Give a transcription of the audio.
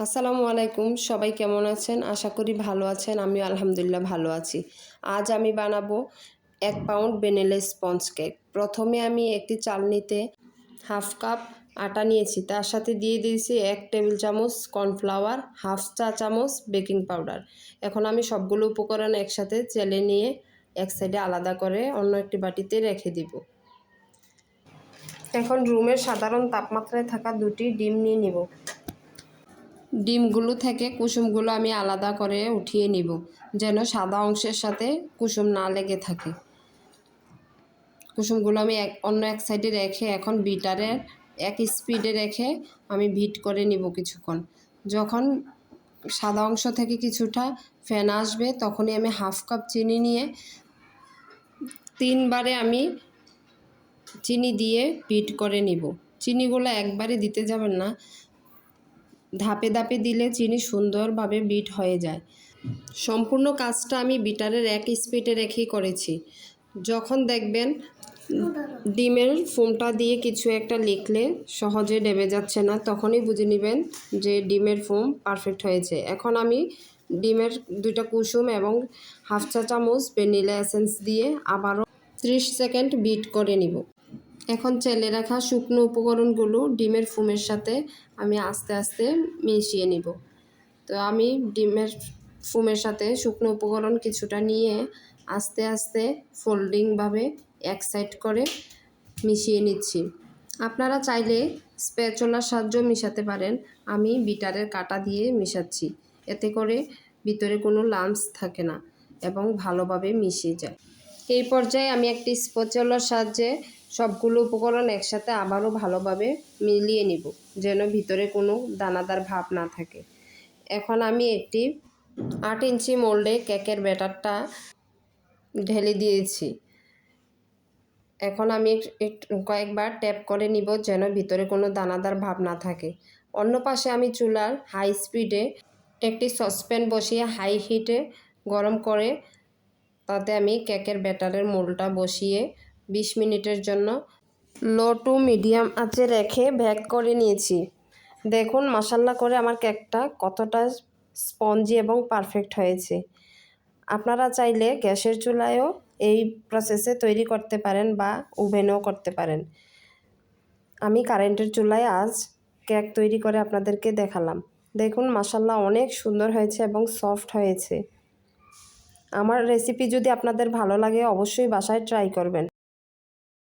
আসসালামু আলাইকুম, সবাই কেমন আছেন? আশা করি ভালো আছেন আমি আলহামদুলিল্লাহ ভালো আছি। আজ আমি বানাবো এক পাউন্ড বেনেলে স্পঞ্জ কেক। প্রথমে আমি একটি চালনিতে হাফ কাপ আটা নিয়েছি, তার সাথে দিয়ে দিয়েছি এক টেবিল চামচ কর্নফ্লাওয়ার, হাফ চা চামচ বেকিং পাউডার। এখন আমি সবগুলো উপকরণ একসাথে চেলে নিয়ে এক সাইডে আলাদা করে অন্য একটি বাটিতে রেখে দিব। এখন রুমের সাধারণ তাপমাত্রায় থাকা দুটি ডিম নিয়ে নিব। ডিমগুলো থেকে কুসুমগুলো আমি আলাদা করে উঠিয়ে নিব, যেন সাদা অংশের সাথে কুসুম না লেগে থাকে। কুসুমগুলো আমি এক, অন্য এক সাইডে রেখে এখন বিটারের এক স্পিডে রেখে আমি ভিট করে নিব কিছুক্ষণ। যখন সাদা অংশ থেকে কিছুটা ফ্যান আসবে, তখনই আমি হাফ কাপ চিনি নিয়ে তিনবারে আমি চিনি দিয়ে বিট করে নিব। চিনিগুলো একবারে দিতে যাবেন না ধাপে ধাপে দিলে চিনি সুন্দরভাবে বিট হয়ে যায়। সম্পূর্ণ কাজটা আমি বিটারের এক স্পিডে রেখেই করেছি। যখন দেখবেন ডিমের ফোমটা দিয়ে কিছু একটা লিখলে সহজে ডেবে যাচ্ছে না, তখনই বুঝে নেবেন যে ডিমের ফোম পারফেক্ট হয়েছে। এখন আমি ডিমের দুইটা কুসুম এবং হাফ চা চামচ ভ্যানিলা এসেন্স দিয়ে আবারও ত্রিশ সেকেন্ড বিট করে নিব। এখন চেলে রাখা শুকনো উপকরণগুলো ডিমের ফুমের সাথে আমি আস্তে আস্তে মিশিয়ে নিব। তো আমি ডিমের ফুমের সাথে শুকনো উপকরণ কিছুটা নিয়ে আস্তে আস্তে ফোল্ডিংভাবে এক সাইড করে মিশিয়ে নিচ্ছি। আপনারা চাইলে স্প্যাচলার সাহায্য মিশাতে পারেন। আমি বিটারের কাটা দিয়ে মিশাচ্ছি। এতে করে ভিতরে কোনো লাম্পস থাকে না এবং ভালোভাবে মিশিয়ে যায়। এই পর্যায়ে আমি একটি স্পচলার সাহায্যে সবগুলো উপকরণ একসাথে আবারও ভালোভাবে মিলিয়ে নিব, যেন ভিতরে কোনো দানাদার ভাব না থাকে। এখন আমি একটি আট ইঞ্চি মোল্ডে কেকের ব্যাটারটা ঢেলে দিয়েছি। এখন আমি কয়েকবার ট্যাপ করে নিব, যেন ভিতরে কোনো দানাদার ভাব না থাকে। অন্য পাশে আমি চুলার হাই স্পিডে একটি সসপ্যান বসিয়ে হাই হিটে গরম করে তাতে আমি কেকের ব্যাটারের মোলটা বসিয়ে বিশ মিনিটের জন্য লো টু মিডিয়াম আঁচে রেখে ভ্যাক করে নিয়েছি। দেখুন মশাল্লা করে আমার কেকটা কতটা স্পঞ্জি এবং পারফেক্ট হয়েছে। আপনারা চাইলে গ্যাসের চুলায়ও এই প্রসেসে তৈরি করতে পারেন বা ওভেনেও করতে পারেন। আমি কারেন্টের চুলায় আজ কেক তৈরি করে আপনাদেরকে দেখালাম। দেখুন মাসাল্লাহ অনেক সুন্দর হয়েছে এবং সফট হয়েছে। আমার রেসিপি যদি আপনাদের ভালো লাগে অবশ্যই বাসায় ট্রাই করবেন।